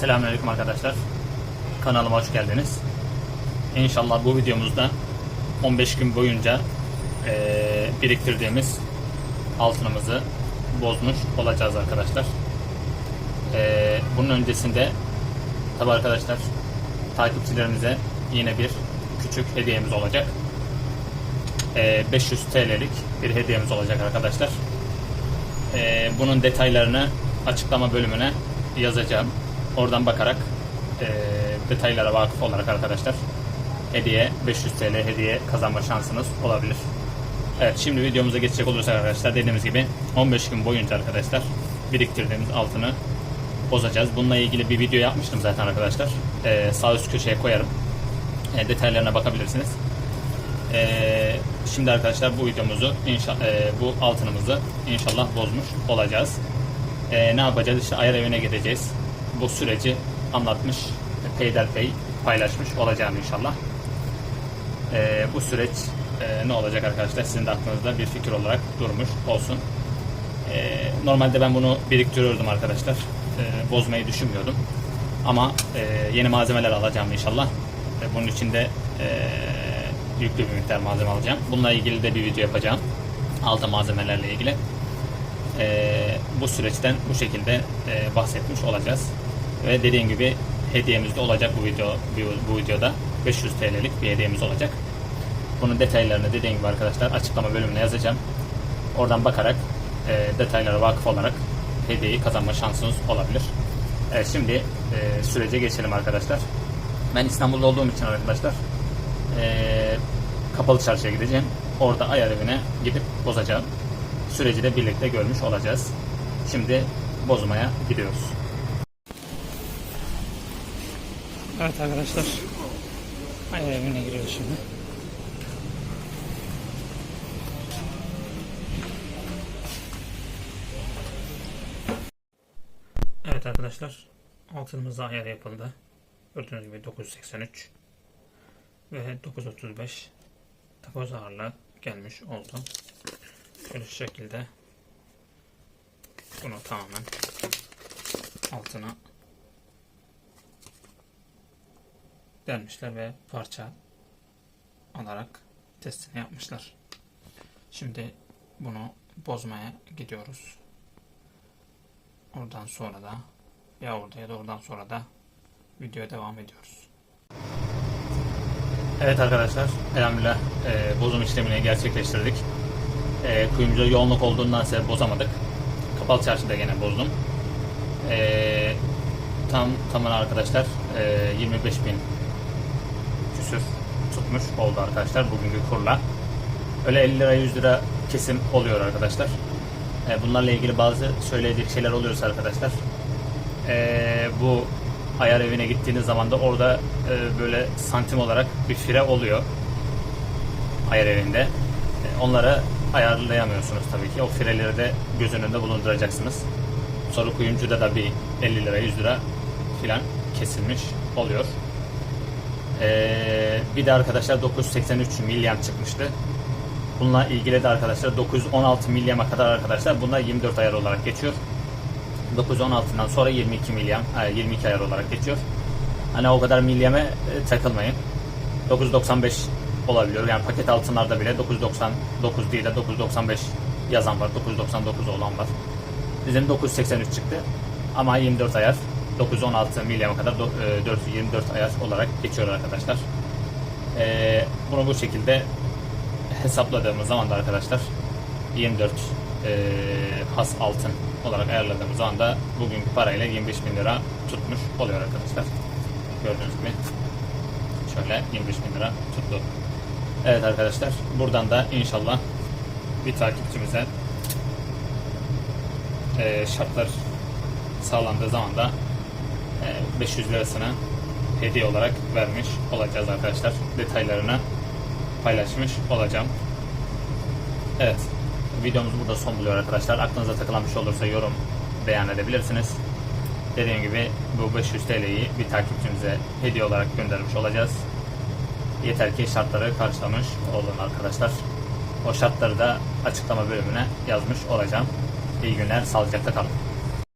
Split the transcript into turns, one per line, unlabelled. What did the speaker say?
Selamünaleyküm arkadaşlar. Kanalıma hoş geldiniz. İnşallah bu videomuzda 15 gün boyunca eee, biriktirdiğimiz altınımızı bozmuş olacağız arkadaşlar. Eee, bunun öncesinde tabi arkadaşlar takipçilerimize yine bir küçük hediyemiz olacak. Eee, 500 TL'lik bir hediyemiz olacak arkadaşlar. Ee, bunun detaylarını açıklama bölümüne yazacağım. Oradan bakarak e, detaylara vakıf olarak arkadaşlar hediye 500 TL hediye kazanma şansınız olabilir. Evet şimdi videomuza geçecek olursak arkadaşlar dediğimiz gibi 15 gün boyunca arkadaşlar biriktirdiğimiz altını bozacağız. Bununla ilgili bir video yapmıştım zaten arkadaşlar. Ee, sağ üst köşeye koyarım. E, detaylarına bakabilirsiniz. Ee, şimdi arkadaşlar bu videomuzu e, bu altınımızı inşallah bozmuş olacağız. Ee, ne yapacağız? İşte ayar evine gideceğiz. Bu süreci anlatmış, peyderpey paylaşmış olacağım inşallah. Ee, bu süreç e, ne olacak arkadaşlar? Sizin de aklınızda bir fikir olarak durmuş olsun. Ee, normalde ben bunu biriktiriyordum arkadaşlar. Ee, bozmayı düşünmüyordum. Ama e, yeni malzemeler alacağım inşallah. E, bunun için de e, yüklü bir miktar malzeme alacağım. Bununla ilgili de bir video yapacağım. Altın malzemelerle ilgili. E, bu süreçten bu şekilde e, bahsetmiş olacağız. Ve dediğim gibi hediyemiz de olacak bu video bu, videoda. 500 TL'lik bir hediyemiz olacak. Bunun detaylarını dediğim gibi arkadaşlar açıklama bölümüne yazacağım. Oradan bakarak e, detaylara vakıf olarak hediyeyi kazanma şansınız olabilir. Evet, şimdi e, sürece geçelim arkadaşlar. Ben İstanbul'da olduğum için arkadaşlar e, kapalı çarşıya gideceğim. Orada ayar evine gidip bozacağım. Süreci de birlikte görmüş olacağız. Şimdi bozmaya gidiyoruz. Evet arkadaşlar. Ayar evine giriyoruz şimdi. Evet arkadaşlar. Altınımızda ayar yapıldı. Gördüğünüz gibi 983 ve 935 takoz ağırlığı gelmiş oldu. Şöyle şu şekilde bunu tamamen altına delmişler ve parça alarak testini yapmışlar. Şimdi bunu bozmaya gidiyoruz. Oradan sonra da ya orada ya da oradan sonra da videoya devam ediyoruz. Evet arkadaşlar, elhamdülillah e, bozum işlemini gerçekleştirdik. E, kuyumcuda yoğunluk olduğundan sebep bozamadık. Kapalı çarşıda gene bozdum. E, tam tamına arkadaşlar e, 25 bin küsür tutmuş oldu arkadaşlar bugünkü kurla. Öyle 50 lira 100 lira kesim oluyor arkadaşlar. E, bunlarla ilgili bazı söyleyecek şeyler oluyorsa arkadaşlar e, bu ayar evine gittiğiniz zaman da orada e, böyle santim olarak bir fire oluyor ayar evinde. Onları ayarlayamıyorsunuz tabii ki. O fireleri de göz önünde bulunduracaksınız. Sonra kuyumcuda da bir 50 lira 100 lira filan kesilmiş oluyor. E, bir de arkadaşlar 983 milyam çıkmıştı. Bununla ilgili de arkadaşlar 916 milyama kadar arkadaşlar bunlar 24 ayar olarak geçiyor. 916'dan sonra 22 milyam, 22 ayar olarak geçiyor. Hani o kadar milyeme e, takılmayın. 995 olabiliyor. Yani paket altınlarda bile 999 değil de 995 yazan var. 999 olan var. Bizim 983 çıktı. Ama 24 ayar 916 milyama kadar 424 ayar olarak geçiyor arkadaşlar. Ee, bunu bu şekilde hesapladığımız zaman da arkadaşlar 24 e, has altın olarak ayarladığımız zaman da bugünkü parayla 25 bin lira tutmuş oluyor arkadaşlar. Gördüğünüz gibi şöyle 25 bin lira tuttu. Evet arkadaşlar buradan da inşallah bir takipçimize e, şartlar sağlandığı zaman da e, 500 lirasını hediye olarak vermiş olacağız arkadaşlar. Detaylarını paylaşmış olacağım. Evet. Videomuz burada son buluyor arkadaşlar. Aklınıza takılan bir şey olursa yorum beyan edebilirsiniz. Dediğim gibi bu 500 TL'yi bir takipçimize hediye olarak göndermiş olacağız. Yeter ki şartları karşılamış olun arkadaşlar. O şartları da açıklama bölümüne yazmış olacağım. İyi günler, sağlıcakla kalın.